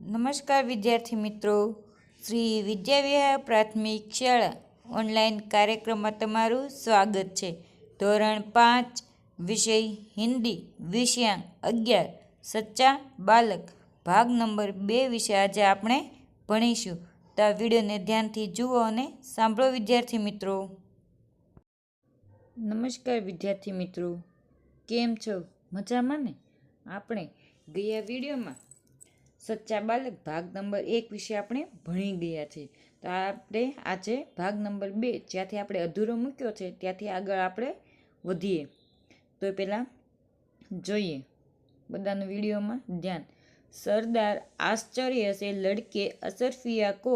નમસ્કાર વિદ્યાર્થી મિત્રો. શ્રી વિદ્યાવિહાર પ્રાથમિક શાળા ઓનલાઈન કાર્યક્રમમાં તમારું સ્વાગત છે. ધોરણ પાંચ, વિષય હિન્દી, વિષયાંક અગિયાર, સચ્ચા બાલક, ભાગ નંબર બે વિશે આજે આપણે ભણીશું. તો આ વિડીયોને ધ્યાનથી જુઓ અને સાંભળો વિદ્યાર્થી મિત્રો. નમસ્કાર વિદ્યાર્થી મિત્રો. કેમ છો? મજામાં ને? આપણે ગયા વિડીયોમાં સચ્ચા બાલક ભાગ નંબર એક વિશે આપણે ભણી ગયા છે તો આપણે આજે ભાગ નંબર બે જ્યાંથી આપણે અધૂરો મૂક્યો છે ત્યાંથી આગળ આપણે વધીએ તો પહેલાં જોઈએ બધાનું વિડીયોમાં ધ્યાન सरदार आश्चर्य से लड़के असरफिया को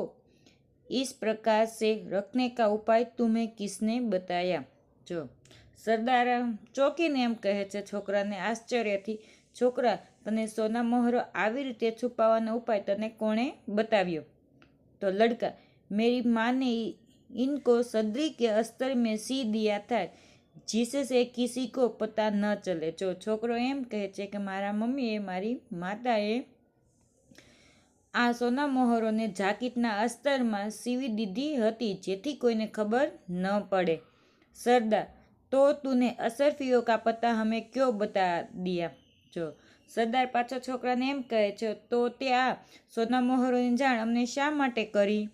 इस प्रकार से रखने का उपाय तुम्हें किसने बताया જો સરદાર ચોકીને એમ કહે છે છોકરાને આશ્ચર્યથી છોકરા તને સોના મોહરો આવી રીતે છુપાવવાનો ઉપાય તને કોણે બતાવ્યો? તો લડકા, મેરી માને ઇનકો સદરી કે અસ્તર મેં સી દિયા થાય જીસસે કિસી કો પતા ન ચલે. જો છોકરો એમ કહે છે કે, મારા મમ્મીએ મારી માતાએ આ સોના મોહરોને જાકીટના અસ્તરમાં સીવી દીધી હતી, જેથી કોઈને ખબર ન પડે. સરદાર તો તુને અસરફીઓ કા પતા હમે ક્યો બતા દિયા? જો સરદાર પાછો છોકરાને એમ કહે છે, તો તે આ સોના મોહરોની જાણ અમને શા માટે કરી?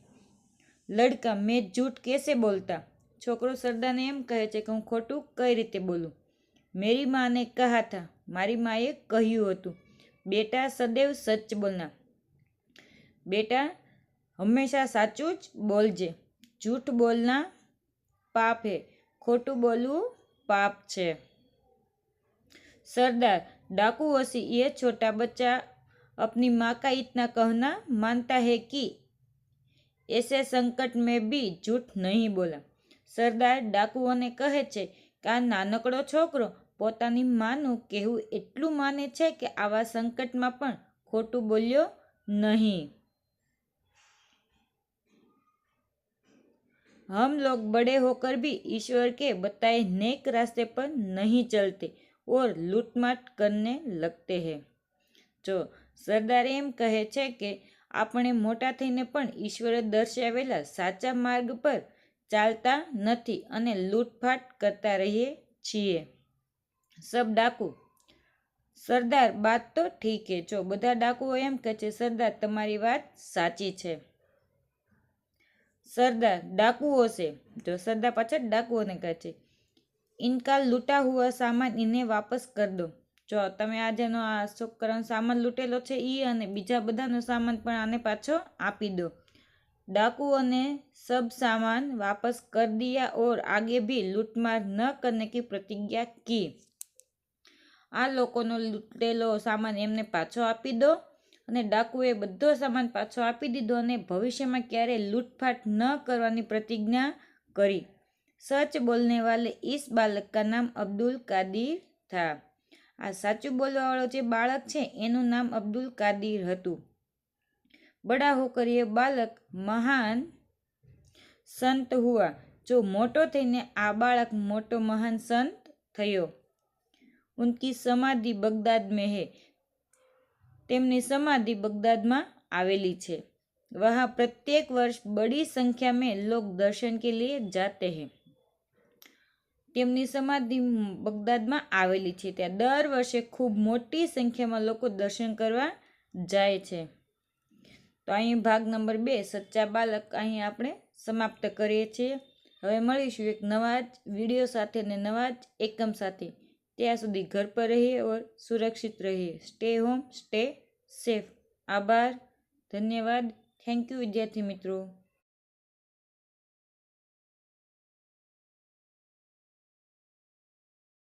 લડકા, મેં જૂઠ કેસે બોલતા? છોકરો સરદારને એમ કહે છે કે, હું ખોટું કઈ રીતે બોલું? મેરી માને કહા થા, મારી માએ કહ્યું હતું. બેટા, સદૈવ સચ બોલના. બેટા, હંમેશા સાચું જ બોલજે. જૂઠ બોલના પાપ હે. ખોટું બોલવું પાપ છે. सरदार डाकू वसी ये छोटा बच्चा अपनी माँ का इतना कहना मानता है कि ऐसे संकट में भी झूठ નહીં બોલા સરદાર ડાકુઓને કહે છે કે આ નાનકડો છોકરો પોતાની માનું કહેવું એટલું માને છે કે આવા સંકટમાં પણ ખોટું બોલ્યો નહીં हम लोग बड़े होकर भी ईश्वर के बताए नेक रास्ते पर नहीं चलते और લૂંટમાટ કરને લગતે હે જો સરદાર એમ કહે છે કે આપણે મોટા થઈને પણ ઈશ્વરે દર્શાવેલા સાચા માર્ગ પર ચાલતા નથી અને લૂંટફાટ કરતા રહીએ છીએ સબ ડાકુ સરદાર બાત તો ઠીક હે જો બધા ડાકુઓ એમ કહે છે, સરદાર, તમારી વાત સાચી છે. સરદાર ડાકુઓ છે, જો સરદાર પાછળ ડાકુઓને કહે છે ઇનકા લૂંટા હુઆ સામાન ઇને વાપસ કર દો જો તમે આ જેનો આ છોકરાનો સામાન લૂંટેલો છે એ અને બીજા બધાનો સામાન પણ આને પાછો આપી દો डाकुओं सब सामान वापस कर दिया और आगे भी लूटमार न करने की प्रतिज्ञा की આ લોકોનો લૂંટેલો સામાન એમને પાછો આપી દો અને ડાકુએ બધો સામાન પાછો આપી દીધો અને ભવિષ્યમાં ક્યારેય લૂંટફાટ ન કરવાની પ્રતિજ્ઞા કરી સચ વાલે ઈસ બાલક કા નામ અબ્દુલ કાદીર થા. આ સાચું બોલવાવાળો જે બાળક છે, એનું નામ અબ્દુલ કાદીર હતું. બડા હોકર એ બાળક મહાન સંત હુઆ. જો મોટો થઈને આ બાળક મોટો મહાન સંત થયો, ઉનકી સમાધિ બગદાદ મેં હે. તેમની સમાધિ બગદાદમાં આવેલી છે. વહાં પ્રત્યેક વર્ષ બડી સંખ્યા મેં લોક દર્શન કે લીએ જાતે હૈ. તેમની સમાધિ બગદાદમાં આવેલી છે. ત્યાં દર વર્ષે ખૂબ મોટી સંખ્યામાં લોકો દર્શન કરવા જાય છે. તો અહીં ભાગ નંબર બે, સચ્ચા બાલક અહીં આપણે સમાપ્ત કરીએ છીએ. હવે મળીશું એક નવા જ વીડિયો સાથે ને નવા જ એકમ સાથે. ત્યાં સુધી ઘર પર રહીએ ઓર સુરક્ષિત રહીએ. સ્ટે હોમ સ્ટે સેફ આભાર, ધન્યવાદ. થેન્ક યુ વિદ્યાર્થી મિત્રો.